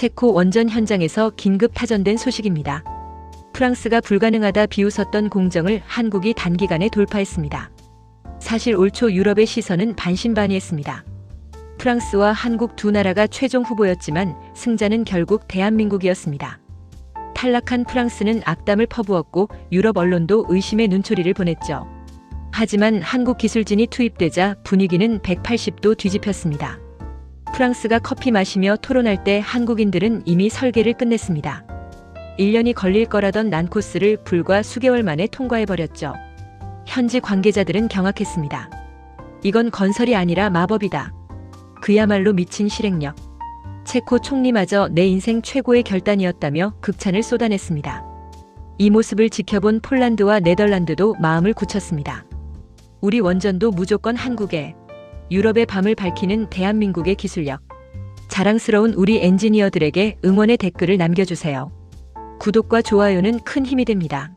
체코 원전 현장에서 긴급 타전된 소식입니다. 프랑스가 불가능하다 비웃었던 공정을 한국이 단기간에 돌파했습니다. 사실 올 초 유럽의 시선은 반신반의했습니다. 프랑스와 한국 두 나라가 최종 후보였지만 승자는 결국 대한민국이었습니다. 탈락한 프랑스는 악담을 퍼부었고 유럽 언론도 의심의 눈초리를 보냈죠. 하지만 한국 기술진이 투입되자 분위기는 180도 뒤집혔습니다. 프랑스가 커피 마시며 토론할 때 한국인들은 이미 설계를 끝냈습니다. 1년이 걸릴 거라던 난코스를 불과 수개월 만에 통과해버렸죠. 현지 관계자들은 경악했습니다. 이건 건설이 아니라 마법이다. 그야말로 미친 실행력. 체코 총리마저 내 인생 최고의 결단이었다며 극찬을 쏟아냈습니다. 이 모습을 지켜본 폴란드와 네덜란드도 마음을 굳혔습니다. 우리 원전도 무조건 한국에 유럽의 밤을 밝히는 대한민국의 기술력. 자랑스러운 우리 엔지니어들에게 응원의 댓글을 남겨주세요. 구독과 좋아요는 큰 힘이 됩니다.